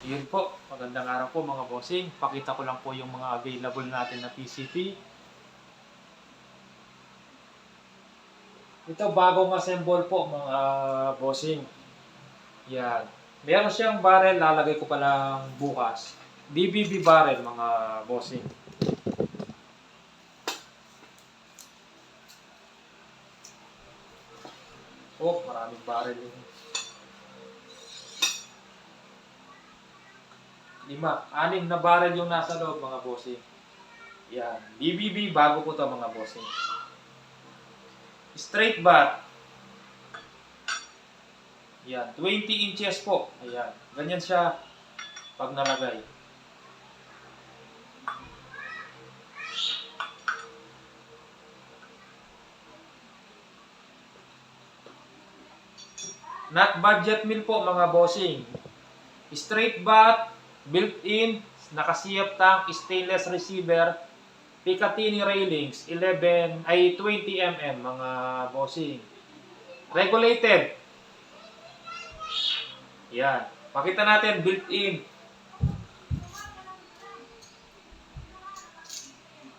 Yun po, magandang araw po mga bossing. Pakita ko lang po yung mga available natin na PCP. Ito bagong assemble po mga bossing. Yan. Meron siyang barrel, lalagay ko pa lang bukas. DBB barrel mga bossing. Oh, maraming barrel yun. Lima. Anim na barrel yung nasa loob, mga bossing. Yan. BBB, bago po to mga bossing. Straight bat. Yan. 20 inches po. Ayan. Ganyan siya pag nalagay. Not budget meal po mga bossing. Straight bat, built-in, nakasiyap tank, stainless receiver, Picatinny railings, 11 ay 20 mm mga bossing. Regulated. Yan. Pakita natin built-in.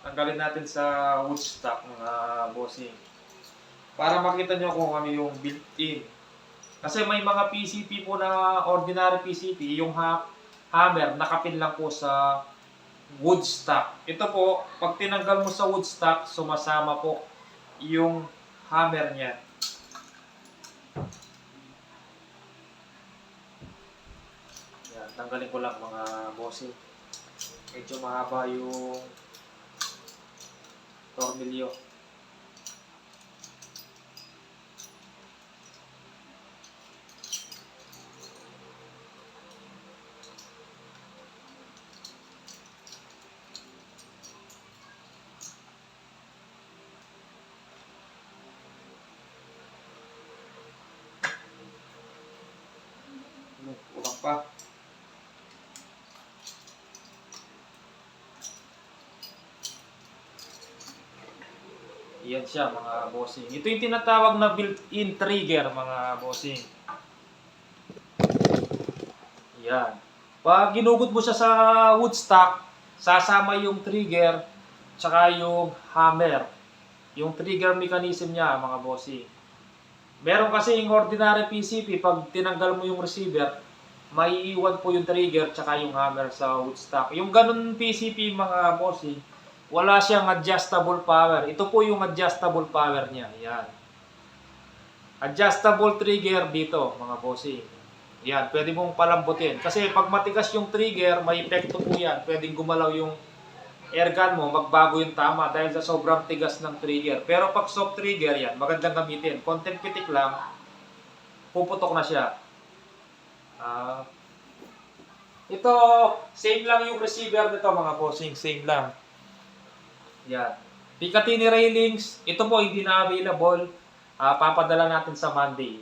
Tanggalin natin sa wood stock mga bossing. Para makita nyo kung ano yung built-in. Kasi may mga PCP po na ordinary PCP, yung ha hammer, nakapin lang po sa wood stock. Ito po, pag tinanggal mo sa wood stock, sumasama po yung hammer niya. Yan, tanggalin ko lang mga bossing. Medyo mahaba yung tornilyo. Ano, Kulang pa. Yan siya mga bossing. Ito yung tinatawag na built-in trigger mga bossing. Yan. Pag ginugot mo siya sa wood stock, sasama yung trigger tsaka yung hammer. Yung trigger mechanism niya mga bossing. Meron kasi yung ordinary PCP, pag tinanggal mo yung receiver, maiiwan po yung trigger tsaka yung hammer sa wood stock. Yung ganun PCP mga bossing, wala siyang adjustable power. Ito po yung adjustable power niya. Yan. Adjustable trigger dito, mga bossing. Yan, pwede mong palambutin. Kasi pag matigas yung trigger, may epekto po yan. Pwedeng gumalaw yung airgun mo, magbago yung tama dahil sa sobrang tigas ng trigger. Pero pag soft trigger yan, magandang gamitin. Konting pitik lang, puputok na siya. Ah, ito, same lang yung receiver nito mga bossing, same lang. Yan. Picatinny railings, ito po hindi na available. Ah, papadala natin sa Monday.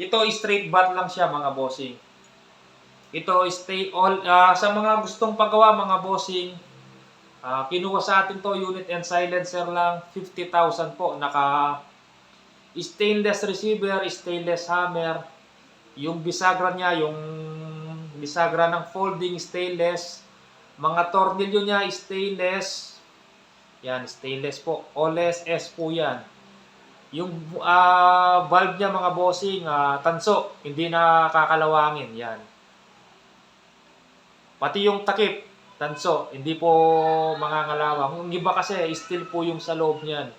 Ito straight bat lang siya mga bossing. Ito stay all ah, sa mga gustong pagawa mga bossing. ah, kinuha sa atin to unit and silencer lang 50,000 po naka stainless receiver, stainless hammer. Yung bisagra niya, yung bisagra ng folding stainless. Mga tornilyo niya stainless. Yan, stainless po. Oles S po yan. Yung ah, valve niya mga bossing, ah, tanso, hindi na kakalawangin. Yan. Pati yung takip, tanso, hindi po mangangalawang. Yung iba kasi, steel po yung sa loob niyan.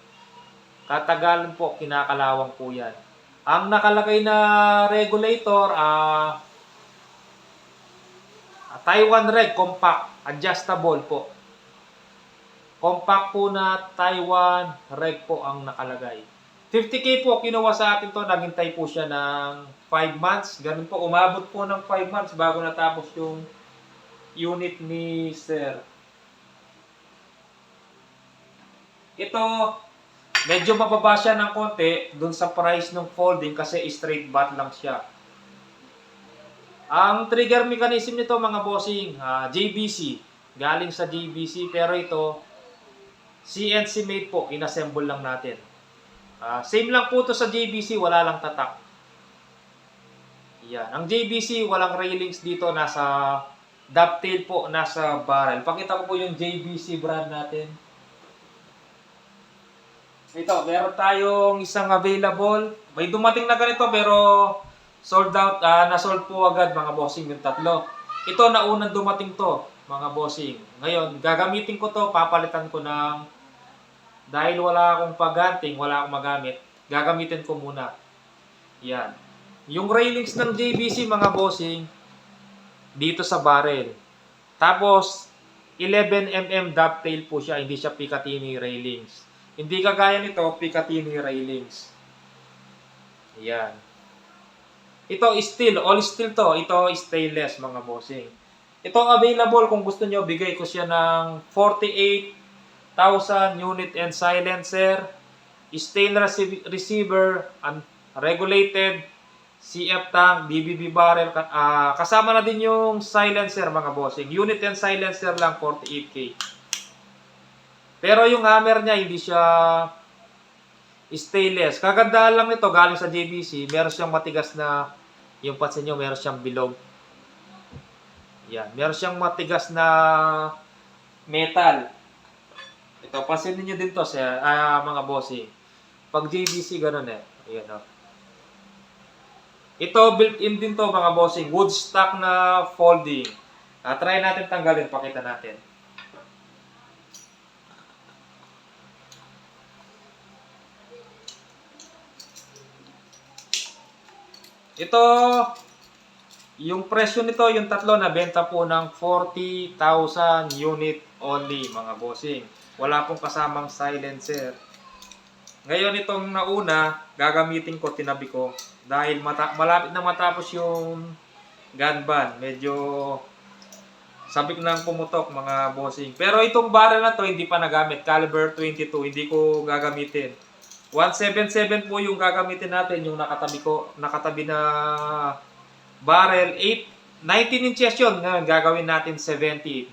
Katagalan po, kinakalawang po yan. Ang nakalagay na regulator, ah, Taiwan Reg Compact, adjustable po. Compact po na Taiwan Reg po ang nakalagay. 50k po kinuha sa atin to, naghintay po siya ng 5 months. Ganun po, umabot po ng 5 months bago natapos yung unit ni Sir. Ito, medyo mababa siya ng konti dun sa price ng folding kasi straight bat lang siya. Ang trigger mechanism nito mga bossing, ah, JBC. Galing sa JBC pero ito CNC made po, inassemble lang natin. Ah, same lang po to sa JBC, wala lang tatak. Yan. Ang JBC, walang railings dito. Nasa dovetail po, nasa barrel. Pakita ko po yung JBC brand natin. Ito, meron tayong isang available. May dumating na ganito pero sold out, ah, na-sold po agad mga bossing yung tatlo. Ito, naunang dumating to, mga bossing. Ngayon, gagamitin ko to, papalitan ko ng, dahil wala akong paganting, wala akong magamit, gagamitin ko muna. Yan. Yung railings ng JBC, mga bossing, dito sa barrel. Tapos, 11mm dovetail po siya, hindi siya Picatinny railings. Hindi kagaya nito, Picatinny railings. Yan. Ito steel, all steel to. Ito stainless mga bossing. Ito available kung gusto nyo, bigay ko siya ng 48,000 unit and silencer, rece- receiver, regulated, CF tank, BBB barrel, ah, kasama na din yung silencer mga bossing. Unit and silencer lang 48k. Pero yung hammer niya hindi siya stainless. Kagandahan lang nito galing sa JBC, meron siyang matigas na yung pansin nyo, meron siyang bilog. Yan, meron siyang matigas na metal. Ito, pansin niyo din to sa ah, mga bossing. Pag JBC ganun eh. Ayan oh. Ito built-in din to mga bossing, wood stock na folding. Ah, try natin tanggalin, pakita natin. Ito, yung presyo nito, yung tatlo na benta po ng 40,000 unit only, mga bossing. Wala pong kasamang silencer. Ngayon itong nauna, gagamitin ko, tinabi ko. Dahil mata- malapit na matapos yung gun ban. Medyo sabik nang pumutok mga bossing. Pero itong barrel na to, hindi pa nagamit. Caliber 22, hindi ko gagamitin. 177 po yung gagamitin natin, yung nakatabi ko, nakatabi na barrel 8 19 inches yun. Ngayon, gagawin natin 17.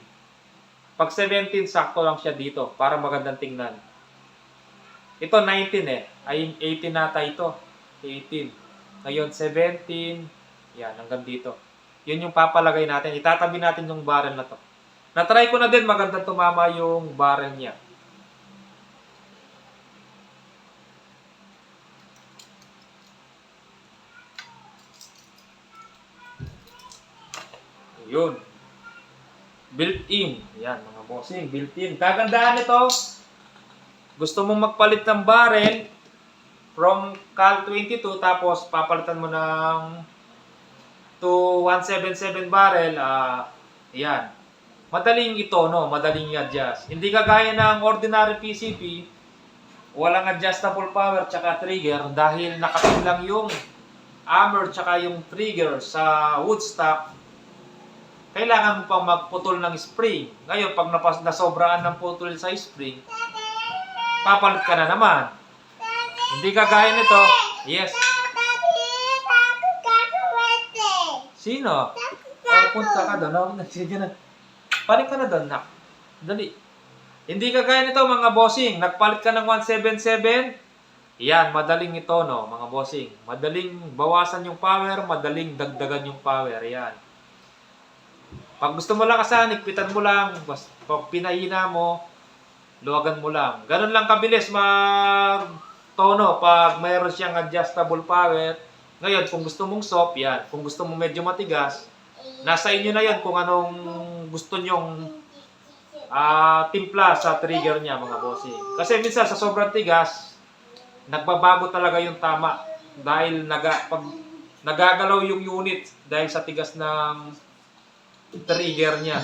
Pag 17, sakto lang siya dito para magandang tingnan. Ito 19 eh. Ay 18 nata ito. 18. Ngayon 17. Yan, hanggang dito. Yun yung papalagay natin. Itatabi natin yung barrel na to. Na-try ko na din magandang tumama yung barrel niya. Yun. Built-in. Yan, mga bossing. Built-in. Kagandahan nito, gusto mong magpalit ng barrel from Cal 22 tapos papalitan mo ng to 177 barrel, ah, yan. Madaling ito, no? Madaling i-adjust. Hindi kagaya ng ordinary PCP, walang adjustable power tsaka trigger dahil nakapin lang yung hammer tsaka yung trigger sa wood stock kailangan mo pang magputol ng spring. Ngayon, pag napas, nasobraan ng putol sa spring, papalit ka na naman. Hindi kagaya nito. Yes. Sino? Oh, punta ka doon. Oh, sige na. Palit ka na doon, nak. Dali. Hindi kagaya nito, mga bossing. Nagpalit ka ng 177. Yan, madaling ito, no, mga bossing. Madaling bawasan yung power, madaling dagdagan yung power. Yan. Pag gusto mo lang kasanik, pitan mo lang. Pag pinahina mo, luwagan mo lang. Ganun lang kabilis mag tono pag mayroon siyang adjustable power. Ngayon, kung gusto mong soft, yan. Kung gusto mong medyo matigas, nasa inyo na yan kung anong gusto nyong ah, timpla sa trigger niya, mga bossing. Kasi minsan sa sobrang tigas, nagbabago talaga yung tama. Dahil naga, pag nagagalaw yung unit dahil sa tigas ng trigger niya.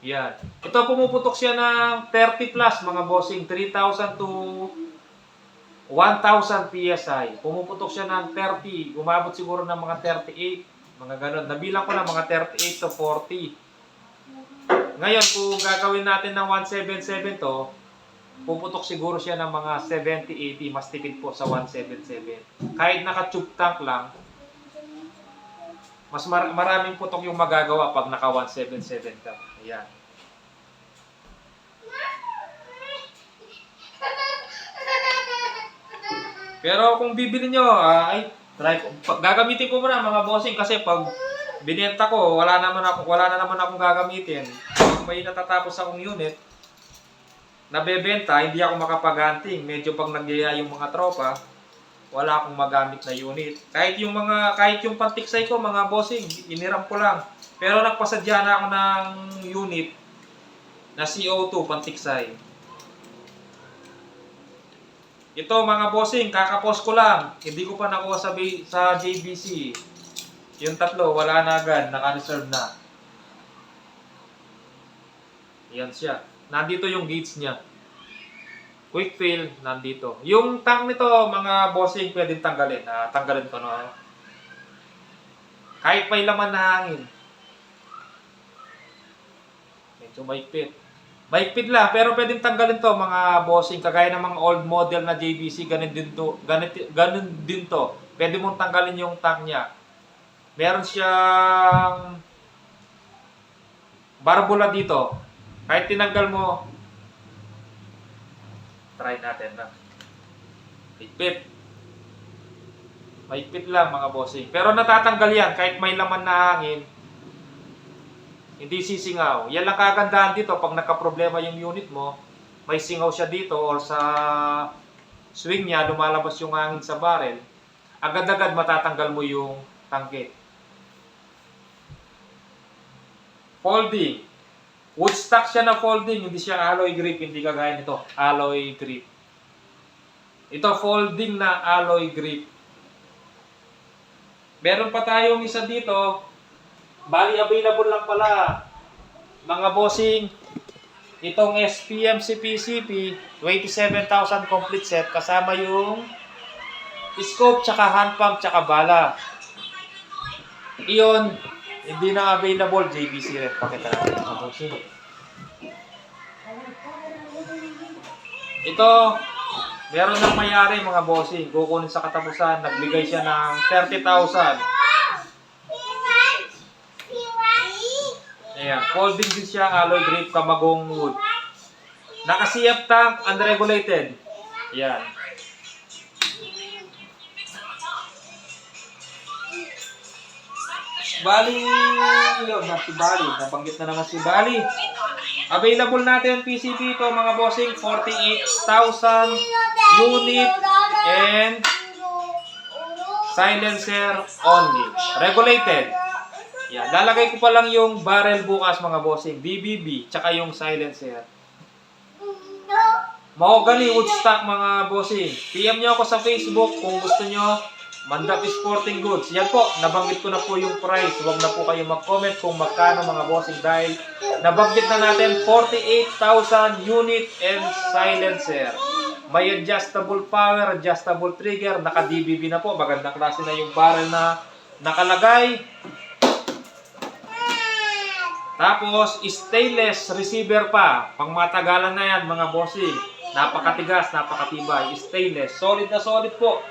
Yan. Ito pumuputok siya ng 30 plus mga bossing. 3,000 to 1,000 PSI. Pumuputok siya ng 30. Umabot siguro ng mga 38. Mga ganun. Nabilang ko na mga 38 to 40. Ngayon, kung gagawin natin ng 177 to, puputok siguro siya ng mga 70-80. Mas tipid po sa 177. Kahit naka-tube lang, mas mar- maraming putok yung magagawa pag naka 177 ka. Ayan. Pero kung bibili nyo, ah, ay, Try ko. Gagamitin ko muna mga bossing kasi pag binenta ko, wala naman ako, wala na naman akong gagamitin. Pag may natatapos akong unit, nabebenta, hindi ako makapag-hunting. Medyo pag nagyaya yung mga tropa, wala akong magamit na unit. Kahit yung mga, kahit yung pantiksay ko, mga bossing, iniram ko lang. Pero nagpasadya na ako ng unit na CO2 pantiksay. Ito mga bossing, kakapos ko lang. Hindi ko pa nakuha sa, sa JBC. Yung tatlo, wala na agad, naka-reserve na. Yan siya. Nandito yung gates niya. Quick fill, nandito. Yung tank nito, mga bossing, pwedeng tanggalin. Ah, tanggalin ko, no? Kahit may laman na hangin. Medyo maigpit. Maigpit lang, pero pwedeng tanggalin to mga bossing. Kagaya ng mga old model na JVC, ganun din to. Ganun, ganun din to. Pwede mong tanggalin yung tank niya. Meron siyang barbula dito. Kahit tinanggal mo, try natin na. Maigpit. Maigpit lang mga bossing. Pero natatanggal yan kahit may laman na hangin. Hindi sisingaw. Yan lang kagandahan dito pag nagka-problema yung unit mo, may singaw siya dito or sa swing niya, lumalabas yung hangin sa barrel, agad-agad matatanggal mo yung tangke. Folding. Woodstock siya na folding, hindi siya alloy grip, hindi kagaya nito, alloy grip. Ito folding na alloy grip. Meron pa tayong isa dito, Bali, available lang pala. Mga bossing, itong SPMC PCP, 27,000 complete set, kasama yung scope, tsaka hand pump, tsaka bala. Iyon, hindi na available, JVC rin. Pakita natin bossing. Ito, meron ng mayari mga bossing. Kukunin sa katapusan, nagbigay siya ng 30,000. Ayan, folding din siya, alloy grip, kamagong wood. Naka-CF tank, unregulated. Ayan. Bali, yun, na si Bali. Nabanggit na naman si Bali. Available natin PCB ito mga bossing, 48,000 unit and silencer only. Regulated. Yan, lalagay ko pa lang yung barrel bukas mga bossing, BBB, tsaka yung silencer. Mahogany Woodstock mga bossing. PM nyo ako sa Facebook kung gusto nyo. Mandap Sporting Goods. Yan po, nabanggit ko na po yung price. Huwag na po kayo mag-comment kung magkano mga bossing dahil nabanggit na natin 48,000 unit and silencer. May adjustable power, adjustable trigger, naka-DBB na po. Magandang klase na yung barrel na nakalagay. Tapos, stainless receiver pa. Pang matagalan na yan, mga bossing. Napakatigas, napakatibay. Stainless. Solid na solid po.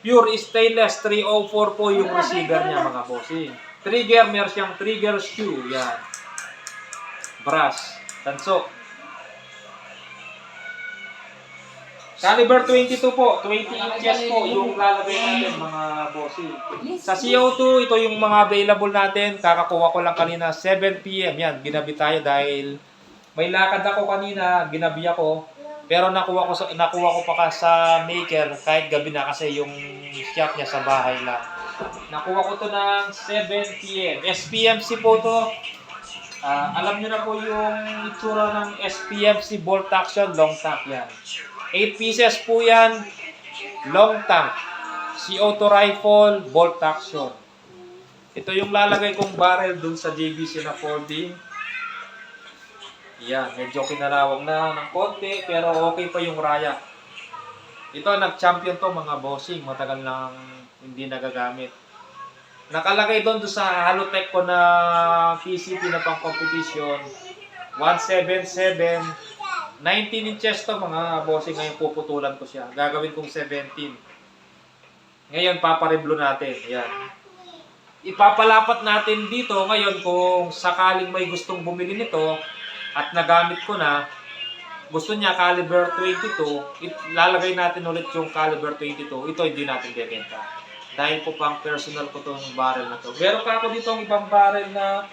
Pure stainless 304 po yung receiver niya, mga bossing. Trigger, meron siyang trigger shoe. Yan. Brass. Tanso. Caliber 22 po. 20 inches po yung lalagay natin, mga bossing. Sa CO2, ito yung mga available natin. Kakakuha ko lang kanina 7pm. Yan, ginabi tayo dahil may lakad ako kanina, ginabi ako. Pero nakuha ko sa nakuha ko pa ka sa maker kahit gabi na kasi yung shop niya sa bahay lang. Nakuha ko to ng 7 PM. SPMC po to. Ah, alam niyo na po yung itsura ng SPMC bolt action long tank yan. 8 pieces po yan. Long tank. CO2 rifle bolt action. Ito yung lalagay kong barrel dun sa JVC na folding. Yan, medyo kinalawang na ng konti, pero okay pa yung raya. Ito, nag-champion to mga bossing. Matagal nang hindi nagagamit. Nakalagay doon sa Halotech ko na PCP na pang competition. 177. 19 inches to mga bossing. Ngayon puputulan ko siya. Gagawin kong 17. Ngayon, papareblo natin. Yan. Ipapalapat natin dito ngayon kung sakaling may gustong bumili nito at nagamit ko na, gusto niya caliber 22, it, lalagay natin ulit yung caliber 22. Ito hindi natin bebenta. Dahil po pang personal ko tong barrel na to. Meron pa ako dito ang ibang barrel na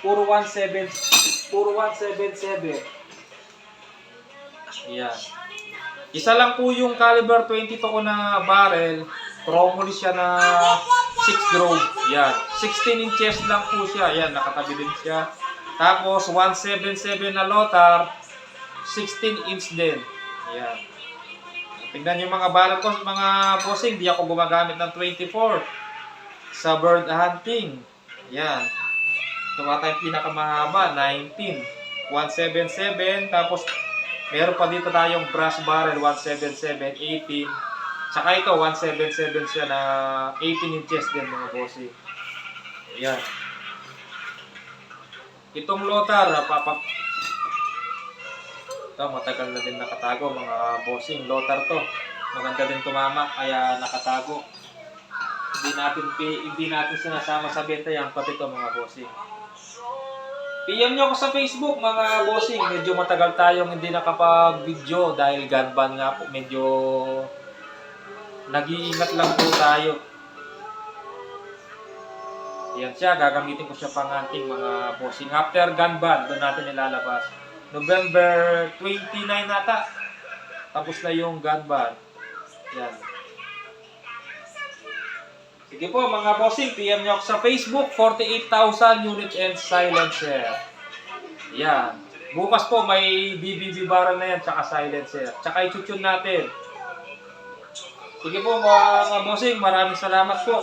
puro 17 puro 177. Yan. Isa lang po yung caliber 22 ko na barrel. Chromoly siya na 6 groove. Yan. 16 inches lang po siya. Yan, nakatabi din siya. Tapos 177 na Lotar, 16 inch din. Yan. Tingnan yung mga barrel ko, mga bossing, di ako gumagamit ng 24 sa bird hunting. Yan. Ito yung pinakamahaba, 19. 177, tapos meron pa dito tayong brass barrel, 177, 18. Tsaka ito, 177 siya na 18 inches din mga bossing. Yan. Itong lotar, papak ito, matagal na din nakatago mga bossing. Lotar to. Maganda din tumama, kaya nakatago. Hindi natin hindi natin sinasama sa benta yan, pati to mga bossing. PM nyo ako sa Facebook mga bossing. Medyo matagal tayong hindi nakapag-video dahil gun ban nga po. Medyo nag-iingat lang po tayo. Yan siya, gagamitin ko siya pang hunting mga bossing. After gun ban, doon natin nilalabas. November 29 nata. Tapos na yung gun ban. Yan. Sige po mga bossing, PM nyo ako sa Facebook, 48,000 units and silencer. Yan. Bukas po may BBB barrel na yan, tsaka silencer. Tsaka itutune natin. Sige po mga bossing, maraming salamat po.